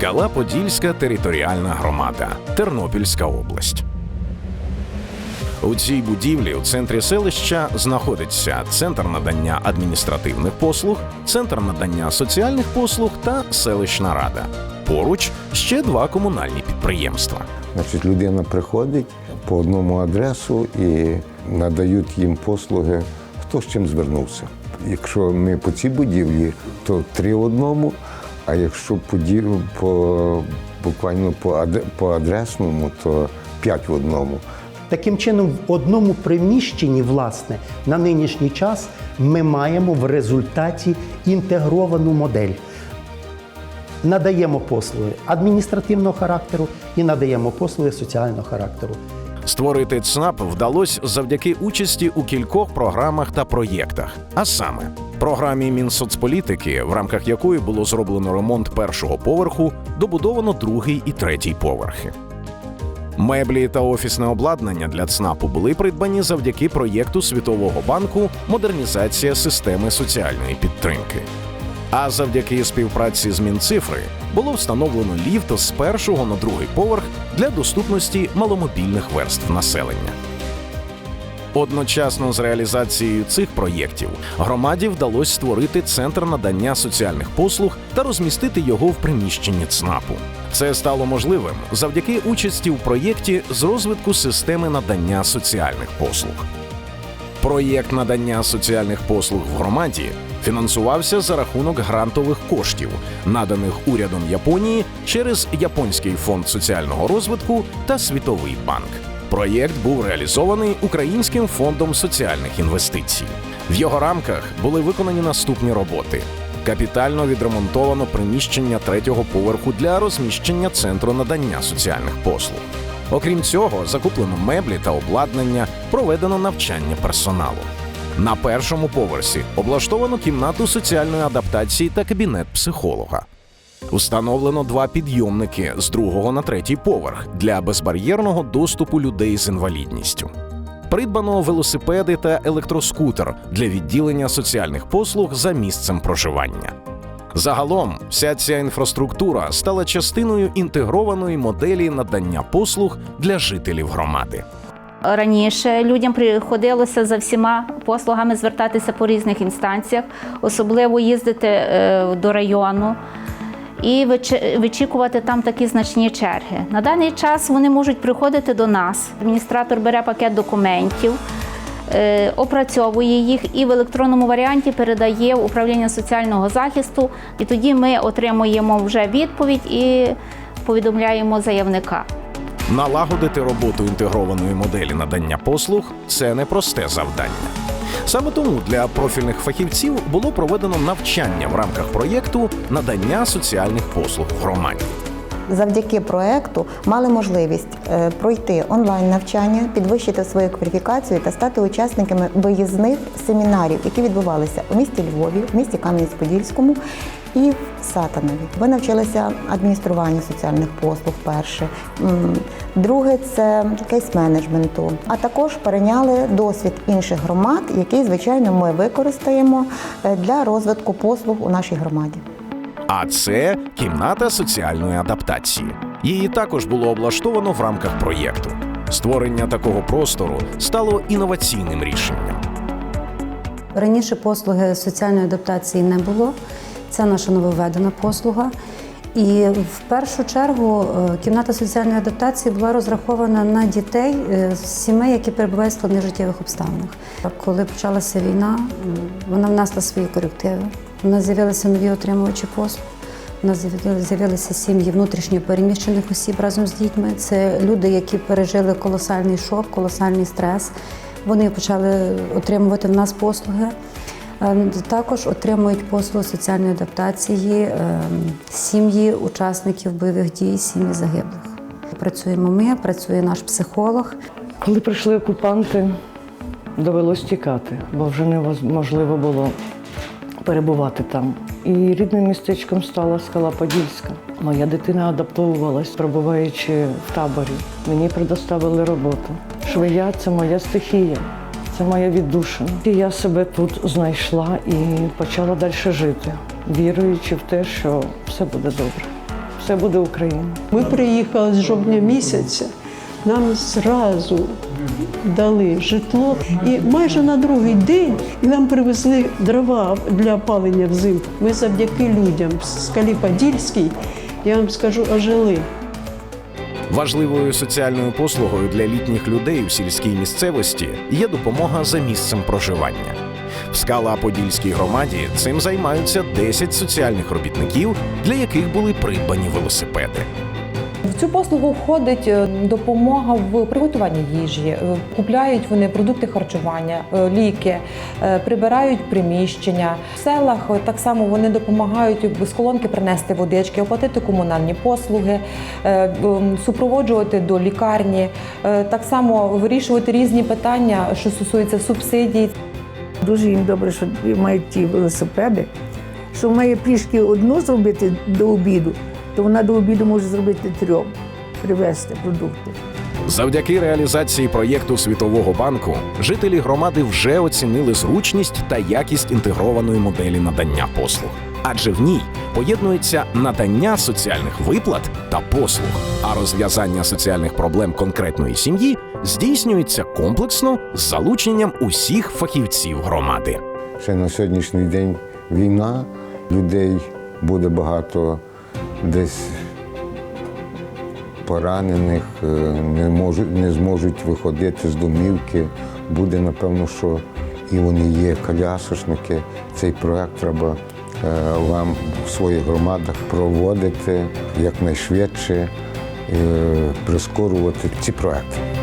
Скала Подільська територіальна громада, Тернопільська область. У цій будівлі у центрі селища знаходиться центр надання адміністративних послуг, центр надання соціальних послуг та селищна рада. Поруч ще два комунальні підприємства. Значить, людина приходить по одному адресу і надають їм послуги, хто з чим звернувся. Якщо ми по цій будівлі, то три в одному, а якщо по, по буквально по, по адресному, то п'ять в одному. Таким чином, в одному приміщенні, власне, на нинішній час ми маємо в результаті інтегровану модель. Надаємо послуги адміністративного характеру і надаємо послуги соціального характеру. Створити ЦНАП вдалося завдяки участі у кількох програмах та проєктах. А саме програмі Мінсоцполітики, в рамках якої було зроблено ремонт першого поверху, добудовано другий і третій поверхи. Меблі та офісне обладнання для ЦНАПу були придбані завдяки проєкту Світового банку Модернізація системи соціальної підтримки. А завдяки співпраці з Мінцифри було встановлено ліфт з першого на другий поверх для доступності маломобільних верств населення. Одночасно з реалізацією цих проєктів громаді вдалося створити центр надання соціальних послуг та розмістити його в приміщенні ЦНАПу. Це стало можливим завдяки участі в проєкті з розвитку системи надання соціальних послуг. Проєкт надання соціальних послуг в громаді фінансувався за рахунок грантових коштів, наданих урядом Японії через Японський фонд соціального розвитку та Світовий банк. Проєкт був реалізований Українським фондом соціальних інвестицій. В його рамках були виконані наступні роботи: капітально відремонтовано приміщення третього поверху для розміщення центру надання соціальних послуг. Окрім цього, закуплено меблі та обладнання, проведено навчання персоналу. На першому поверсі облаштовано кімнату соціальної адаптації та кабінет психолога. Встановлено два підйомники з другого на третій поверх для безбар'єрного доступу людей з інвалідністю. Придбано велосипеди та електроскутер для відділення соціальних послуг за місцем проживання. Загалом, вся ця інфраструктура стала частиною інтегрованої моделі надання послуг для жителів громади. Раніше людям приходилося за всіма послугами звертатися по різних інстанціях, особливо їздити е, до району і вичікувати там такі значні черги. На даний час вони можуть приходити до нас. Адміністратор бере пакет документів, е, опрацьовує їх і в електронному варіанті передає в управління соціального захисту. І тоді ми отримуємо вже відповідь і повідомляємо заявника. Налагодити роботу інтегрованої моделі надання послуг це непросте завдання. Саме тому для профільних фахівців було проведено навчання в рамках проєкту надання соціальних послуг в громаді. Завдяки проекту мали можливість е, пройти онлайн навчання, підвищити свою кваліфікацію та стати учасниками виїзних семінарів, які відбувалися у місті Львові, в місті Кам'янець-Подільському і в Сатанові. Ви навчилися адмініструванню соціальних послуг перше. Друге це кейс-менеджменту, а також перейняли досвід інших громад, який, звичайно, ми використаємо е, для розвитку послуг у нашій громаді. А це кімната соціальної адаптації. Її також було облаштовано в рамках проєкту. Створення такого простору стало інноваційним рішенням. Раніше послуги соціальної адаптації не було. Це наша нововведена послуга. І в першу чергу е, кімната соціальної адаптації була розрахована на дітей е, з сімей, які перебувають в складних життєвих обставинах. Коли почалася війна, вона внесла свої корективи. У нас з'явилися нові отримувачі послуг. У нас з'явилися сім'ї внутрішньо переміщених осіб разом з дітьми. Це люди, які пережили колосальний шок, колосальний стрес. Вони почали отримувати в нас послуги. Е, Також отримують послуги соціальної адаптації е, сім'ї учасників бойових дій, сім'ї загиблих. Працюємо ми, працює наш психолог. Коли прийшли окупанти, довелось тікати, бо вже неможливо було перебувати там. І рідним містечком стала скала Подільська. Моя дитина адаптовувалась, перебуваючи в таборі. Мені предоставили роботу. Швея це моя стихія, це моя віддушина. І я себе тут знайшла і почала далі жити, віруючи в те, що все буде добре. все буде Україна. Ми приїхали з жовтня місяця. Нам зразу дали житло, і майже на другий день нам привезли дрова для опалення взимку. Ми завдяки людям з Скалі Подільській, я вам скажу, ожили. Важливою соціальною послугою для літніх людей у сільській місцевості є допомога за місцем проживання. В Скала-Подільській громаді цим займаються 10 соціальних робітників, для яких були придбані велосипеди. В цю послугу входить е, допомога в приготуванні їжі. Е, Купляють вони продукти харчування, е, ліки, прибирають приміщення. В селах так само вони допомагають з колонки принести водички, оплатити комунальні послуги, супроводжувати до лікарні, так само вирішувати різні питання, що стосуються субсидій. Дуже їм добре, що мають ті велосипеди. Що має пішки одну зробити до обіду, то вона до обіду може зробити трьом, привезти продукти. Завдяки реалізації проєкту Світового банку жителі громади вже оцінили зручність та якість інтегрованої моделі надання послуг. Адже в ній поєднується надання соціальних виплат та послуг, а розв'язання соціальних проблем конкретної сім'ї здійснюється комплексно з залученням усіх фахівців громади. Ще на сьогоднішній день війна, людей буде багато десь поранених, е, не, можуть, не зможуть виходити з домівки. Буде, напевно, що і вони є колясочники. Цей проект треба е, вам в своїх громадах проводити якнайшвидше, е, прискорювати ці проекти.